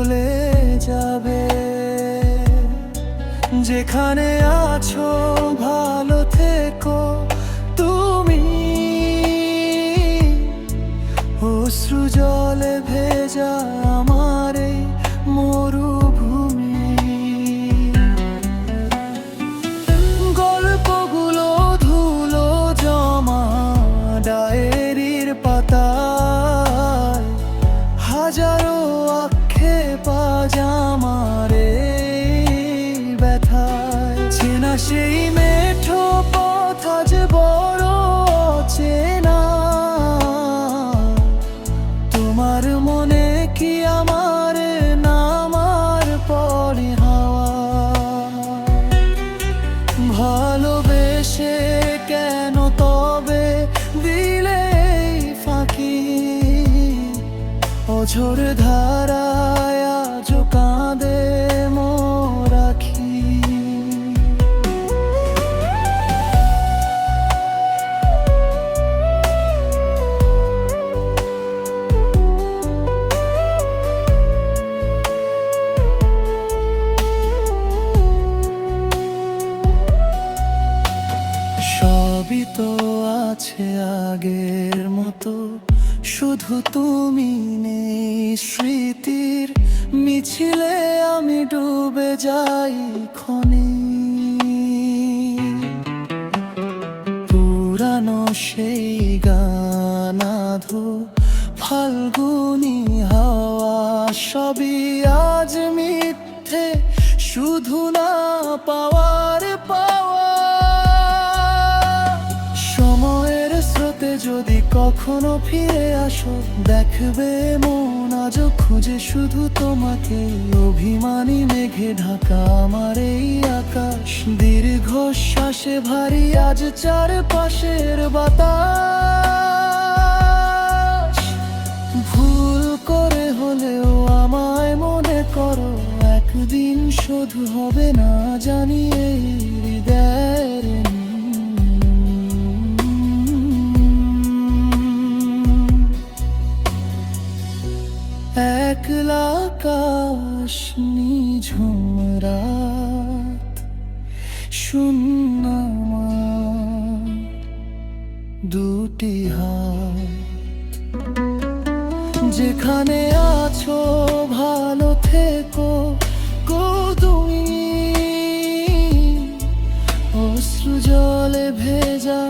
চলে যাবে। যেখানে আছো, ভালো থেকো তুমি। অশ্রু জলে ভেজা আমার মরুভূমি। ধুলো জমা ডায়েরির হাজারো আক্ষেপ আজ আমার ব্যথায়। চেনা সেই মেঠো পথ আজ বড় চেনা। তোমার মনে কি আমার নামার পরে হাওয়া? ভালোবেসে কেন তবে দিলে ফাঁকি? অঝোর আজ কাঁদে মোরাখি সবই তো আছে আগের মতো। শুধু তুমি নেই স্মৃতির মিছিলে আমি ডুবে যাই ক্ষণে। পুরানো সেই গানাধো ফাল্গুনি হাওয়া সবই আজ মিথ্যে, শুধু না পাওয়া যদি কখনো ফিরে আসো, দেখবে মন আজও খুঁজে শুধু তোমাকে। অভিমানী মেঘে ঢাকা আমার এই আকাশ। দীর্ঘ শ্বাসে ভারী আজ চারপাশের বাতাস। ভুল করে হলেও আমায় মনে করো, একদিন শুধু হবে না জানিয়ে এই অশ্রু জলে ভেজা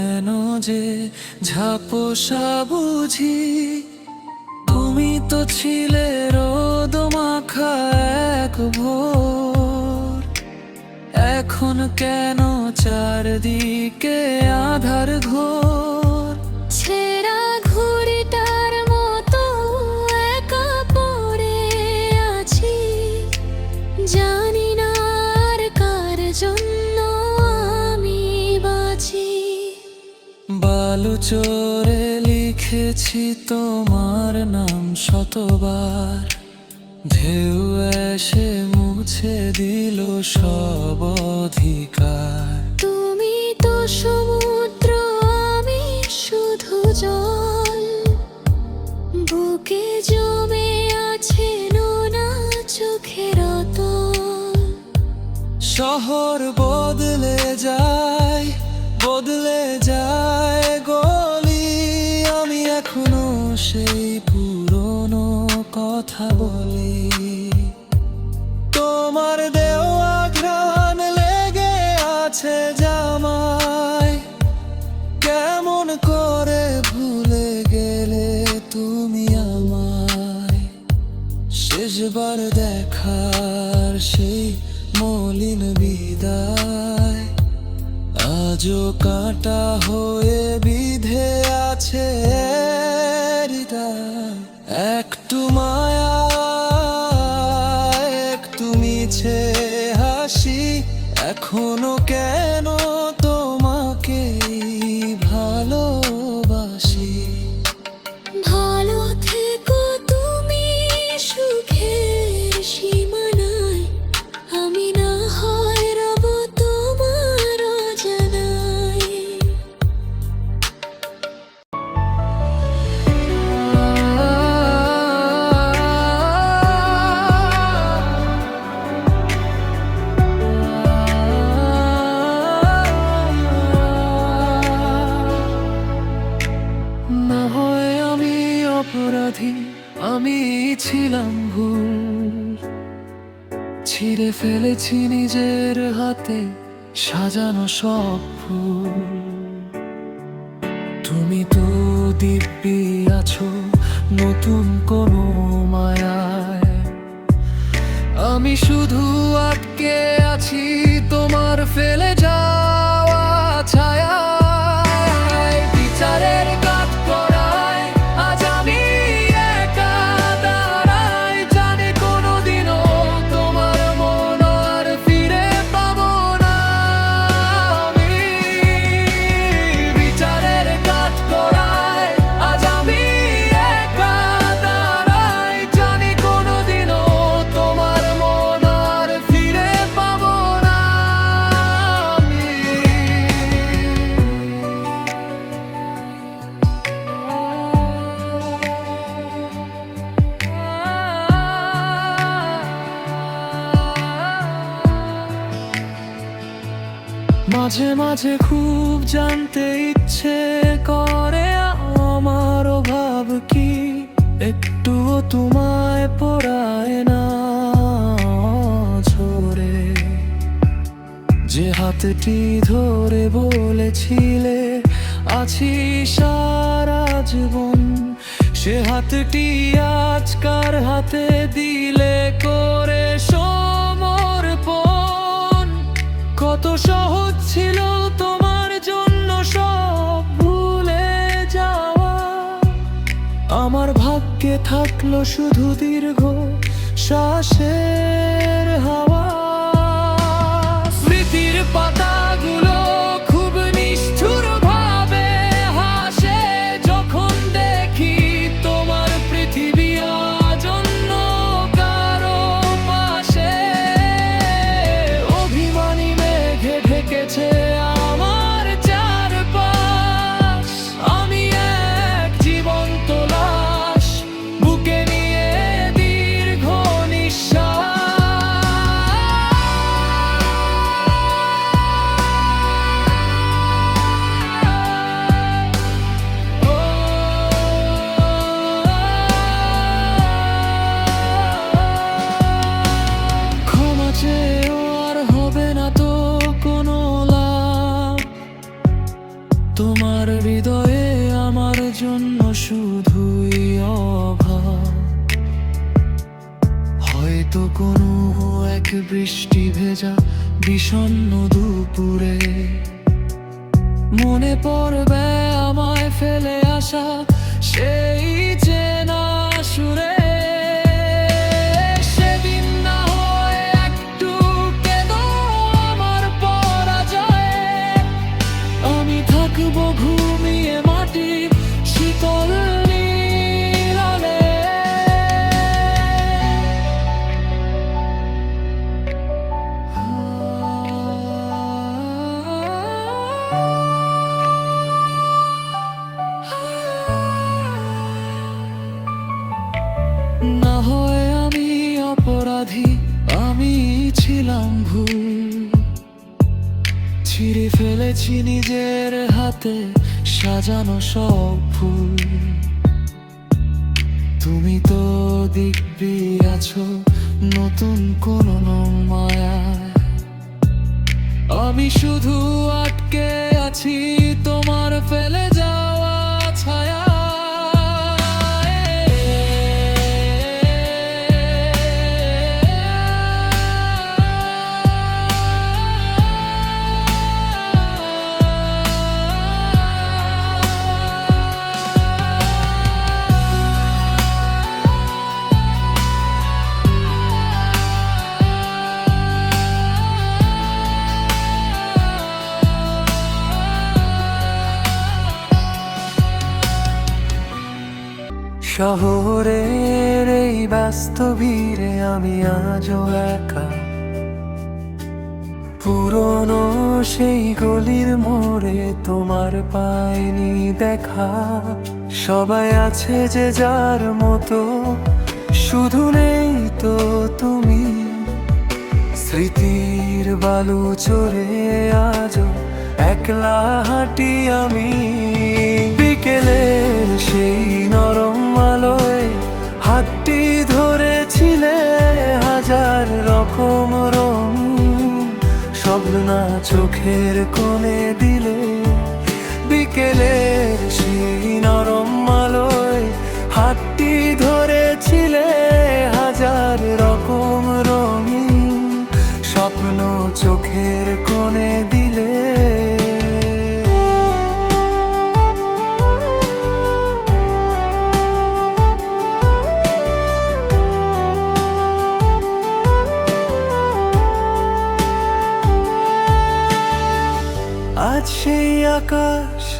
কেন যে ঝাপসা বুঝি? তুমি তো ছিলে রোদ মাখা এক ভোর। এখন কেন চারদিকে আধার ঘোর? বালু চোরে লিখেছি তোমার নাম শতবার। ঢেউ এসে মুছে দিল সব অধিকার। তুমি তো সমুদ্র আমি শুধু জল। বুকে জমে আছে নোনা চোখের শহর বদলে যায় বদলে যায়। সেই পুরনো কথা বলি। তোমার দেওয়া ঘ্রাণ লেগে আছে জামায় কেমন করে ভুলে গেলে তুমি আমায়? শেষবার দেখার সেই মলিন বিদায়। আজও কাটা হয়ে বিধে আছে হৃদয়। একটু ভুল। ছিঁড়ে ফেলেছি নিজের হাতে সাজানো সব ফুল তুমি তো দিব্যি আছো নতুন কোনো মায়ায়। আমি শুধু আটকে আছি তোমার ফেলে যাওয়া ছায়ায় মাঝে মাঝে খুব জানতে ইচ্ছে করে, আমার ভাব কি? একটুও তোমায় পড়ায় না, ঝরে। যে হাতটি ধরে বলেছিলে, আছি সারা জীবন। সে হাতটি আজকার হাতে দিলে করে সমর্পণ কত সহজ ছিল তোমার জন্য সব ভুলে যাওয়া। আমার ভাগ্যে থাকল শুধু দীর্ঘ শ্বাসের হাওয়া। স্মৃতির পাতাগুলো ভেজা বিষণ্ণ দুপুরে। মনে পড়বে আমায় ফেলে আসা সেই চেনা সুরে। নতুন কোন মায়া। আমি শুধু আটকে আছি তোমার ফেলে যাওয়া শহরের এই ব্যস্ত ভিড়ে আমি আজও একা। পুরনো সেই গলির মোড়ে তোমার পাইনি দেখা। সবাই আছে যে যার মতো, শুধু নেই তো তুমি। স্মৃতির বালু চড়ে আজও একলা হাঁটি আমি। বিকেলের সেই নরম আলোয় হাতটি ধরেছিলে হাজার রকম রং। স্বপ্ন চোখের কোণে দিলে বিকেলের সেই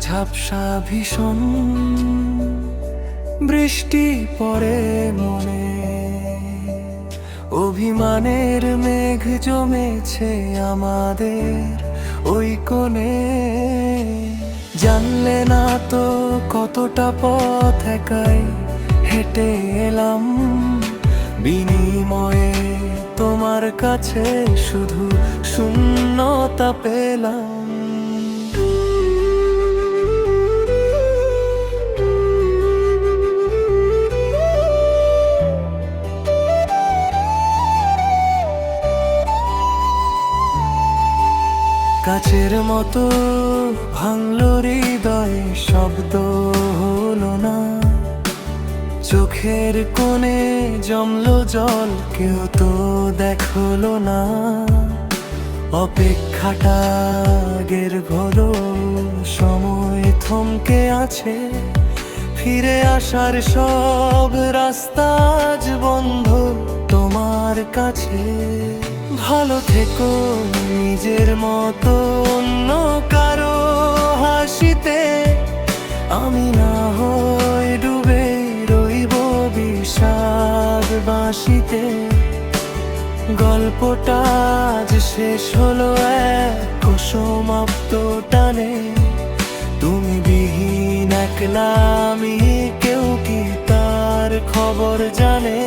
ঝাপসা ভীষণ, বৃষ্টি পড়ে মনে। অভিমানের মেঘ জমেছে আমাদের ওই কোণে। জানলে না তো কতটা পথ একাই হেঁটে এলাম। বিনিময়ে তোমার কাছে শুধু শূন্যতা পেলাম। কাছের মতো ভাঙলো হৃদয়ে শব্দ হলো না। চোখের কোণে জমলো জল, কেউ তো দেখল না। অপেক্ষাটা আগের হলো সময় থমকে আছে। ফিরে আসার সব রাস্তা আজ বন্ধ তোমার কাছে। ভালো থেকো, নিজের মতো অন্য কারও হাসিতে। আমি না হই ডুবে রইব বিষাদ বাসিতে গল্পটা আজ শেষ হলো এক সমাপ্ত টানে। তুমি বিহীন একলা, আমি কেউ কি তার খবর জানে?